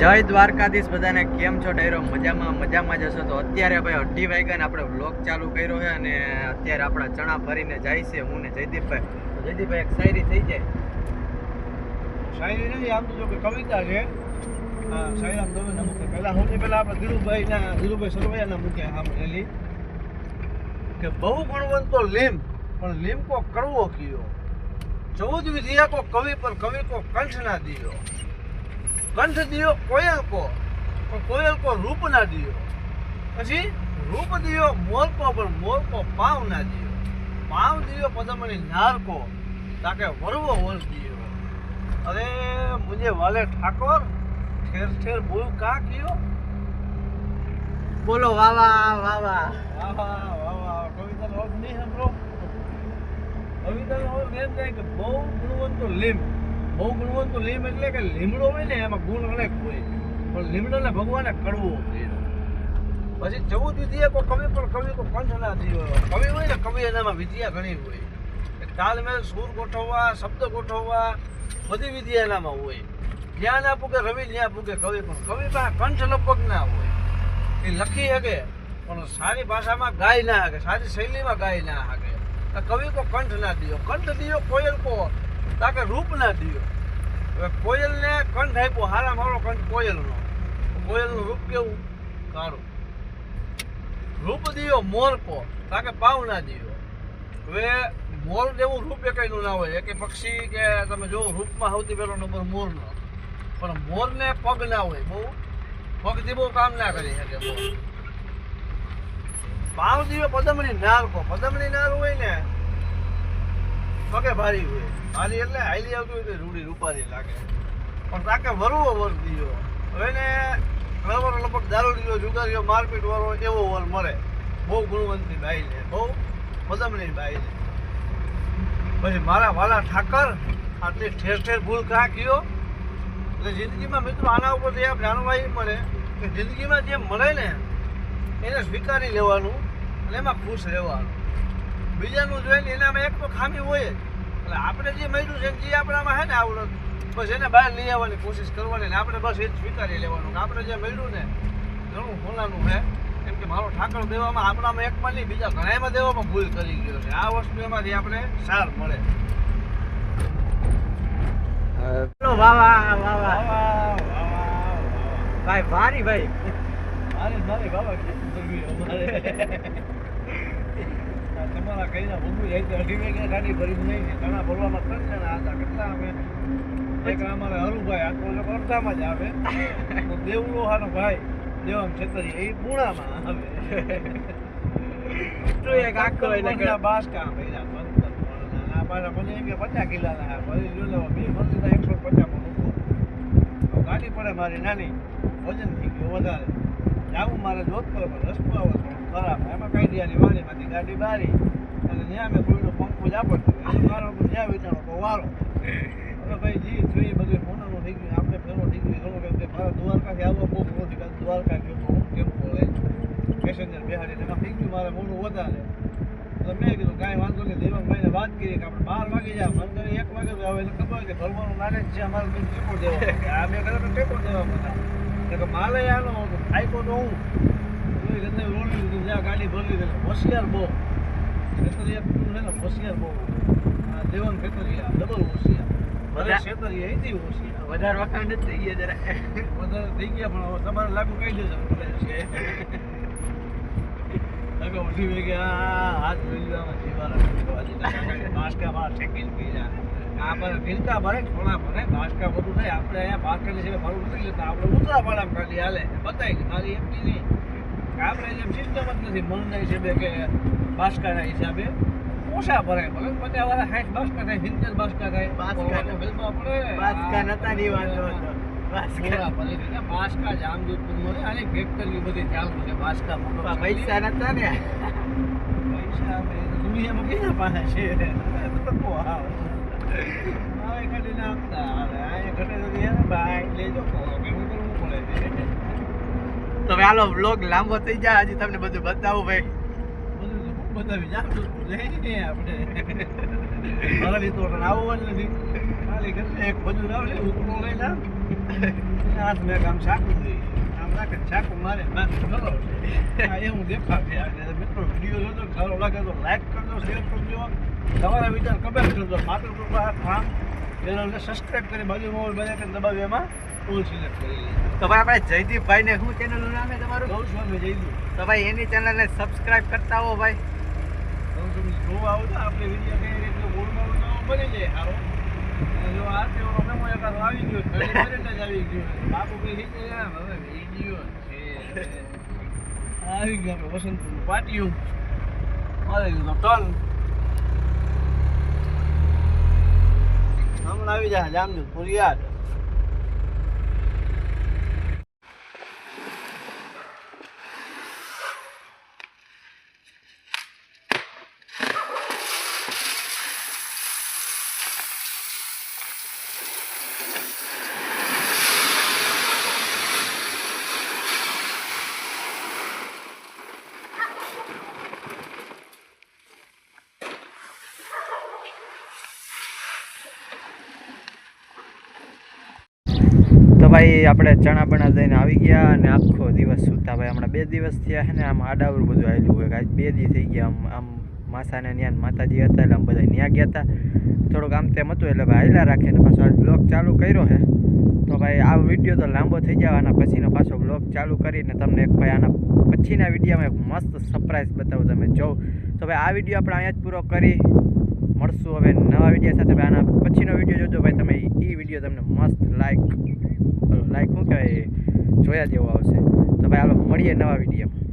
જય દ્વારકાધીશ બધાને, કેમ છો? ડાયરો, મજામાં મજામાં જશો તો અત્યારે ભાઈ અઢી વાગ્યાને આપણે વ્લોગ ચાલુ કર્યો છે અને અત્યારે આપણા ચણા ભરીને જાય છે હું ને જયદીપભાઈ. તો જયદીપભાઈ, એક શાયરી થઈ જાય? શાયરી નથી આમ તો જો કે કવિતા છે. શાયરી આપણે ધીરુભાઈના ધીરુભાઈ સરવૈયાના મૂકે આમ રેલી. કે બહુ ગુણવંત તો પણ લીમ કો કડવો કીયો? ચૌદ વિધિયા કો કવિ પર કવિ કો કંઠ ના દિયો. કંઠ દિયો કોયલ કો પણ કોયલ કો રૂપ ના દિયો. પછી રૂપ દિયો મોર કો પણ મોર કો પાવ ના દિયો. પાવ દિયો પદમણી નાર કો તાકે વરવો વર દિયો. અરે મુજે વાલે ઠાકોર ઠેર ઠેર બોલ કા કિયો? બોલો વાવા વાવા વાવા વાવા કવિતા લોક નહીં હમરો કવિતા લોક એમ જાય કે બહુ ગુણવંતો લીમ બહુ તો લીમ એટલે કે લીમડો હોય ને એમાં ગુણ અનેક હોય. પણ લીમડોને ભગવાને કડવો પછી ચૌદ વિધિએ કો કવિ, પણ કવિ કો કંઠ ના થયો કવિ હોય ને, કવિ એનામાં વિદ્યા ઘણી હોય. તાલમેલ, સૂર ગોઠવવા, શબ્દ ગોઠવવા, બધી વિદ્યા એનામાં હોય. જ્ઞાન ના કે રવિ જ્ઞાન આપું કે કવિ, પણ કવિ પાસે કંઠ લગભગ ના હોય. એ લખી શકે પણ સારી ભાષામાં ગાય ના શકે સારી શૈલીમાં ગાય ના શકે કવિ કો કંઠ ના દિયો. કંઠ દિયો કોયલ કો તાકે રૂપ ના દિયો. હવે કોયલને કંઠ આપ્યો હારા મારો કંઠ કોયલનો. કોયલનું રૂપ કેવું? કાળું. રૂપ દિયો મોર કો તાકે પાવ ના દિયો. હવે મોર જેવું રૂપ એકનું ના હોય. કે પક્ષી કે તમે જો રૂપમાં સૌથી પહેલો નંબર મોરનો. પણ મોરને પગ ના હોય, બહુ. પગથી બહુ કામ ના કરી શકે પાવ દિયો, પદમણી નાર કો પદમણી નાર હોય ને પગે ભારી હોય. ભારી એટલે હાલી આવતું હોય રૂડી રૂપારી લાગે. પણ તાકે વરવો વર દીયો. હવે ને ઘણા લગભગ દારૂ લીધો જુગારીઓ, મારપીટ વાળો એવો વર મળે બહુ ગુણવંતી બાઈ લે બહુ મદમની બાઈ લે પછી મારા વાલા ઠાકર આટલી ઠેર ઠેર ભૂલ કાં કયો એટલે જિંદગીમાં મિત્રો આના ઉપરથી આ જાણવા એ મળે કે જિંદગીમાં જે મળે ને, એને સ્વીકારી લેવાનું અને એમાં ખુશ રહેવાનું. બીજાનું જોઈને એનામાં એક તો ખામી હોય જ. એટલે આપણે જે મળ્યું છે જે આપણામાં છે ને આવડત બસ એને બહાર લઈ આવવાની કોશિશ કરવાની આપણે બસ એ જ સ્વીકારી લેવાનું. કે આપણે જે મળ્યું ને ઘણું ખોલાનું છે. કેમ કે મારો ઠાકર દેવામાં આપણામાં એકમાં નહીં બીજા ઘણામાં દેવામાં ભૂલ કરી ગયો છે. આ વસ્તુ એમાંથી આપણે સાર મળે. ભાઈ ભારી ભાઈ. ભારી ભારી બાબા તમારા કહીને ભૂગું જાય તો અઢી વાગે ગાડી ભરી નહીં ઘણા ભરવામાં ત્રણ જણા હતા કેટલા અમે એક અમારે હરુભાઈ આ તો લોકો અડધામાં જ આવે. તો દેવલો હાનો ભાઈ દેવામ છેતરી એ પૂણામાં આવે. તો એક આખો પાછા મને એમ કે પચાસ કિલ્લાના ભરી જો બે ભરી એકસો પચાસ. ગાડી પડે મારી નાની. વજન થઈ ગયું વધારે. જાવું મારે જોધપુર પણ રસ્તો આવો ખરાબ. એમાં કઈ દિયાની વાડીમાંથી ગાડી બારી. અને ત્યાં મેં કોઈનો પંખો જ આપડતો મારો જ્યાં વિચારો તો વારો. હવે ભાઈ જી જોઈએ બધું હોનાનું થઈ આપણે ફેરો થઈ ગયું ઘણું મારા દ્વારકાથી આવવા બહુ નથી દ્વારકા ગયો હું કેમ બોલે? પેસેન્જર બેહાડીને એમાં થઈ મારે મોડું વધારે. તો મેં કીધું કાંઈ વાંધો નહીં. દેવંગભાઈને વાત કરી કે આપણે બાર વાગે જાય મને તો એક વાગે હવે એને ખબર કે ભરવાનું જ છે અમારે ટેકો દેવા. આ મેં કદાચ દેવા બધા. એટલે કે માલે આનો. તો હું. ગાડી ભરી લીધી હોશિયાર બહુ ખેતરિયા છે ને હોશિયાર બહુ દેવન ખેતરિયા ડબલ હોશિયાર ખેતરિયા એથી હોશિયાર વધારે નથી થઈ ગયા જરા વધારે થઈ ગયા પણ તમારે લાગુ કહી દેજો અગાઉ ઉઠી આ હાથ લીધામાં જીવાના બાસકા બહાર ઠેકીને પી જાય આ પર ફિરકા ભરે છોડા ભરે બાસકા બધું થાય આપણે અહીંયા બાસકાની સિવાય ભરવું નથી લેતા આપણે ઉતરા પાડામાં ખાલી હાલે બતાવી ખાલી એમની નહીં. આપણે જેમ સિસ્ટમ જ નથી મનના હિસાબે કે બાસકાના હિસાબે ઓછા ભરાય ભલે પચાસ વાળા સાઠ બાસકા થાય સિત્તેર બાસકા થાય બાસકા નતા ની વાંધો બાસકા પૂરા ભરી દીધા. બાસકા જામજોધપુરમાં ને આની ફેક્ટરી બધી ચાલુ છે બાસકા પૈસા નતા ને પૈસા દુનિયામાં કેના પાસે છે આવ આ ઘટે ના આપતા હવે આ ઘટે તો બાઈક લેજો કહો કે હું કરવું પડે છે તો હવે હાલો વ્લોગ લાંબો થઈ જાય, હજી તમને બધું બતાવું ભાઈ. બતાવી જઈએ આપણે મારા લીધો જ નથી ખાલી એક બધું આવે ઉપરો લઈ લા હાથ મેં આમ સાકું આમ રાખે ચાકુ મારે ચલો એ દેખાશે અને મિત્રો વીડિયો જોજો સારો લાગે તો લાઈક કરજો શેર કરજો તમારા વિચાર કમેન્ટ કરજો માત્ર કૃપા કામ ચેનલને સબસ્ક્રાઇબ કરી બાજુમાં બધા કે દબાવી એમાં ઓલ સિલેક્ટ કરી લેજો તો ભાઈ આપણે જયદીપભાઈ ને શું ચેનલનું નામ છે તમારું? ગૌસ્વામી જઈ દઉં તો ભાઈ એની ચેનલને સબસ્ક્રાઇબ કરતા હો ભાઈ. જોવા આવો તો આપણે વીડિયો કઈ રીતે બનાવવા બની જાય સારો જો આ તેવો ગમો એકાદો આવી ગયો ઘડીને જ આવી ગયો. બાપુ કઈ રીતે હવે વીડિયો છે. આવી ગયો આપણે વસંતનું પાટિયું. હમણાં આવી જાય જામજોધપુર યાદ તો ભાઈ, આપણે ચણા બણા જઈને આવી ગયા અને આખો દિવસ સૂતા ભાઈ. હમણાં બે દિવસ થયા છે ને, આમ આડાવરું બધું આવેલું હોય. આજ બે દી થઈ ગયા. આમ આમ માસાને ન્યાન માતાજી હતા એટલે આમ બધા ન્યા ગયા હતા થોડુંક આમ તેમ હતું એટલે ભાઈ હાલ્યા રાખે ને પાછો આજ બ્લોગ ચાલુ કર્યો છે. તો ભાઈ, આ વીડિયો તો લાંબો થઈ જવાના પછીનો પાછો બ્લોગ ચાલુ કરીને તમને એક ભાઈ આના પછીના વિડીયોમાં એક મસ્ત સરપ્રાઈઝ બતાવું તમે. જોઉં તો ભાઈ, આ વીડિયો આપણે અહીંયા જ પૂરો કરી મળશું હવે નવા વીડિયો સાથે. આના પછીનો વીડિયો જોજો ભાઈ. તમે એ વીડિયો તમને મસ્ત લાઈક લાઈક શું કહેવાય? જોયા જેવો આવશે. તો ભાઈ હાલો મળીએ નવા વિડીયોમાં.